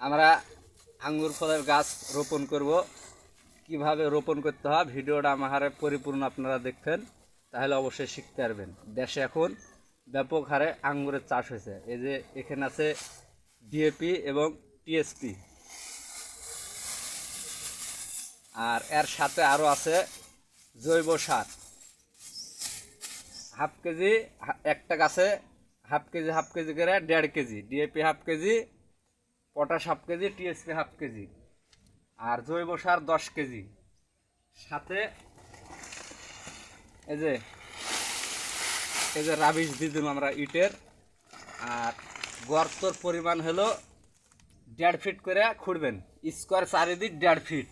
আমরা আঙ্গুর ফলের গাছ রোপণ করব। কীভাবে রোপণ করতে হয় ভিডিওটা আমার পরিপূর্ণ আপনারা দেখবেন। তাহলে অবশ্যই শিখতে পারবেন। দেশে এখন ব্যাপক হারে আঙ্গুরের চাষ হয়েছে। এই যে এখানে আছে ডিএপি এবং টিএসপি। আর এর সাথে আরও আছে জৈব সার। হাফ কেজি একটা গাছে হাফ কেজি হাফ কেজি করে দেড় KG. DAP half KG potash half KG, TSP half KG আর জৈব সার দশ কেজি। সাথে এই যে এই যে রাবিশ দিয়ে দিলাম আমরা ইটের। আর গর্তর পরিমাণ হলো দেড় ফিট করে খুঁড়বেন। স্কোয়ার চারিদিক দেড় ফিট।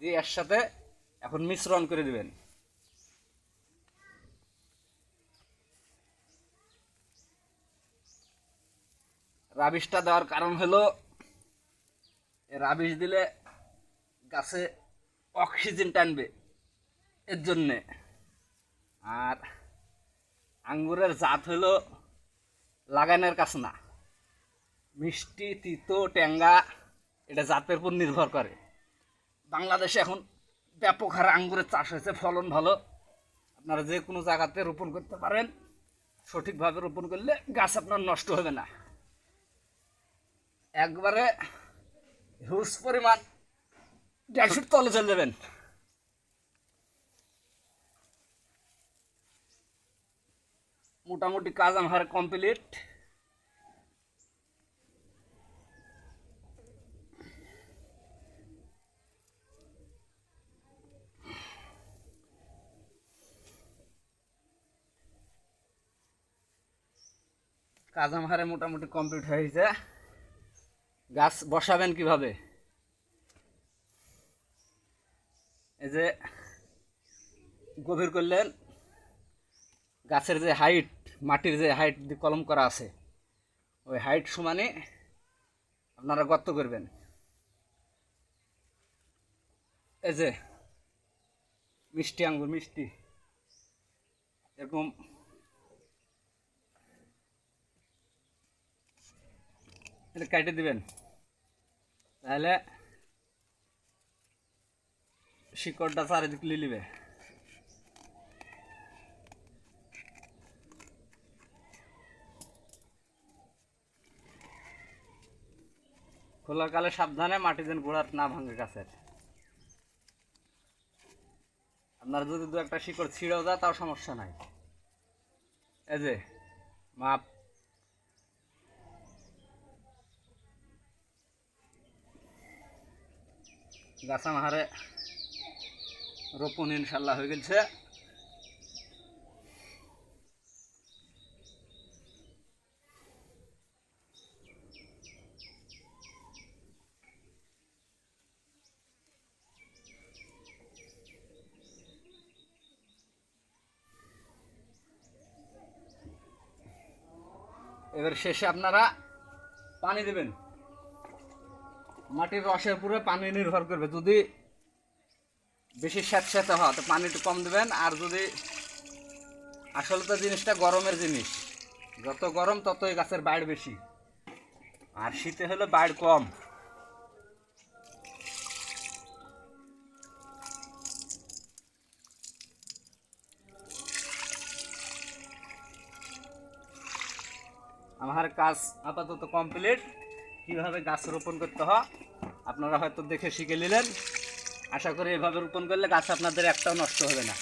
দিয়ে এর সাথে এখন মিশ্রণ করে দিবেন। রাবিশটা দেওয়ার কারণ হলো রাবিশ দিলে গাছে অক্সিজেন টানবে এর জন্যে। আর আঙ্গুরের জাত হলো লাগানোর কাছে না। মিষ্টি, তিতো, ট্যাঙ্গা, এটা জাতের উপর নির্ভর করে। বাংলাদেশে এখন ব্যাপক হারে আঙ্গুরের চাষ হয়েছে, ফলন ভালো। আপনারা যে কোনো জায়গাতে রোপণ করতে পারেন, সঠিকভাবে রোপণ করলে গাছ আপনার নষ্ট হবে না। একবারে হিউজ পরিমাণ দেড়শোর তলে চলে যাবেন। মোটামুটি কাজ আমার কমপ্লিট। কাজ আমার মোটামুটি কমপ্লিট হয়ে গেছে বসাবেন কীভাবে? এই যে গভীর করলেন, গাছের যে হাইট মাটির যে হাইট কলম করা আছে, ওই হাইট সমানে আপনারা গর্ত করবেন। এই যে মিষ্টি আঙ্গুর, মিষ্টি। এরকম এটা কেটে দিবেন। তাহলে শিকড়টা চারিদিক লিলিবে খোলার কালে সাবধানে মাটি যেন গোড়ার না ভাঙে গাছের আপনার যদি দু একটা শিকড় ছিঁড়েও যায় তাও সমস্যা নাই এই যে মাপ গাছা মাহারে রোপণ ইনশাল্লাহ হয়ে গেছে এবার শেষে আপনারা পানি দেবেন। মাটির রসের উপরে পানি নির্ভর করবে। যদি বেশি স্যাঁতস্যাঁতে হয়, তো পানি একটু কম দেবেন। আর যদি আসলে তো জিনিসটা গরমের জিনিস। যত গরম, ততই গাছের বাইর বেশি। আর শীতে হলে বাইর কম। আমার কাজ আপাতত কমপ্লিট। কীভাবে গাছ রোপণ করতে হয়, আপনারা হয়তো দেখে শিখে নিলেন। আশা করি এভাবে রোপণ করলে গাছ আপনাদের একটাও নষ্ট হবে না।